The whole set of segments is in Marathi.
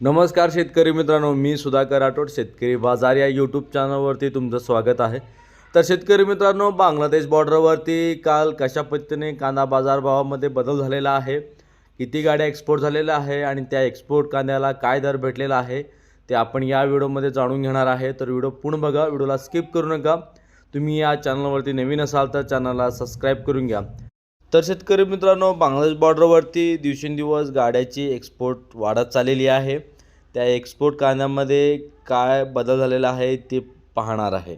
नमस्कार शेतकरी मित्रांनो मी सुधाकर राठोड शेतकरी बाजार या यूट्यूब चॅनलवरती तुमचं स्वागत आहे. तर शेतकरी मित्रांनो बांगलादेश बॉर्डरवरती काल कशा पद्धतीने कांदा बाजारभावामध्ये बदल झालेला आहे किती गाड्या एक्सपोर्ट झालेल्या आहे आणि त्या एक्सपोर्ट कांद्याला काय दर भेटलेला आहे ते आपण या व्हिडिओमध्ये जाणून घेणार आहे. तर व्हिडिओ पूर्ण बघा व्हिडिओला स्किप करू नका. तुम्ही या चॅनलवरती नवीन असाल तर चॅनलला सबस्क्राईब करून घ्या. तर शेतकरी मित्रांनो बांगलादेश बॉर्डरवरती दिवसेंदिवस गाड्याची एक्सपोर्ट वाढत चाललेली आहे. त्या एक्सपोर्ट कांद्यामध्ये काय बदल झालेला आहे ते पाहणार आहे.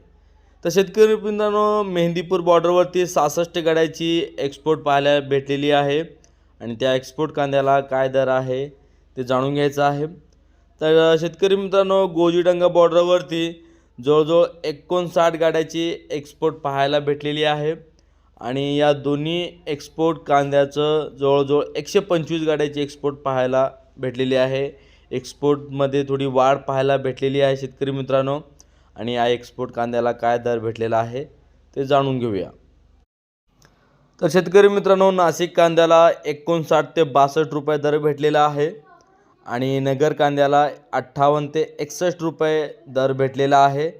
तर शेतकरी मित्रांनो मेहंदीपूर बॉर्डरवरती सहासष्ट गाड्याची एक्सपोर्ट पाहायला भेटलेली आहे आणि त्या एक्सपोर्ट कांद्याला काय दर आहे ते जाणून घ्यायचं आहे. तर शेतकरी मित्रांनो गोजीडंगा बॉर्डरवरती जवळजवळ एकोणसाठ गाड्याची एक्सपोर्ट पाहायला भेटलेली आहे. आणि या दोन्ही एक्सपोर्ट कांद्याचं जवळजवळ एकशे पंचवीस गाड्याची एक्सपोर्ट पाहायला भेटलेली आहे. एक्सपोर्टमध्ये थोडी वाढ पाहायला भेटलेली आहे शेतकरी मित्रांनो. आणि या एक्सपोर्ट कांद्याला काय दर भेटलेला आहे ते जाणून घेऊया. तर शेतकरी मित्रांनो नाशिक कांद्याला एकोणसाठ ते बासष्ट रुपये दर भेटलेला आहे. आणि नगर कांद्याला अठ्ठावन्न ते एकसष्ट रुपये दर भेटलेला आहे.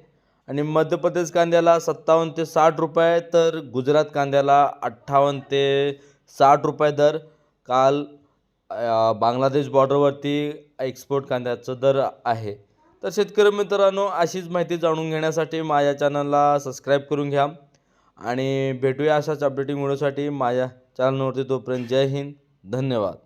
आणि मध्य प्रदेश कांद्याला सत्तावन्न ते साठ रुपये तर गुजरात कांद्याला अठ्ठावन्न ते साठ रुपये दर. काल बांगलादेश बॉर्डरवरती एक्सपोर्ट कांद्याचं दर आहे. तर शेतकरी मित्रांनो अशीच माहिती जाणून घेण्यासाठी माझ्या चॅनलला सबस्क्राईब करून घ्या. आणि भेटूया अशाच अपडेटिंग व्हिडिओसाठी माझ्या चॅनलवरती तोपर्यंत जय हिंद. धन्यवाद.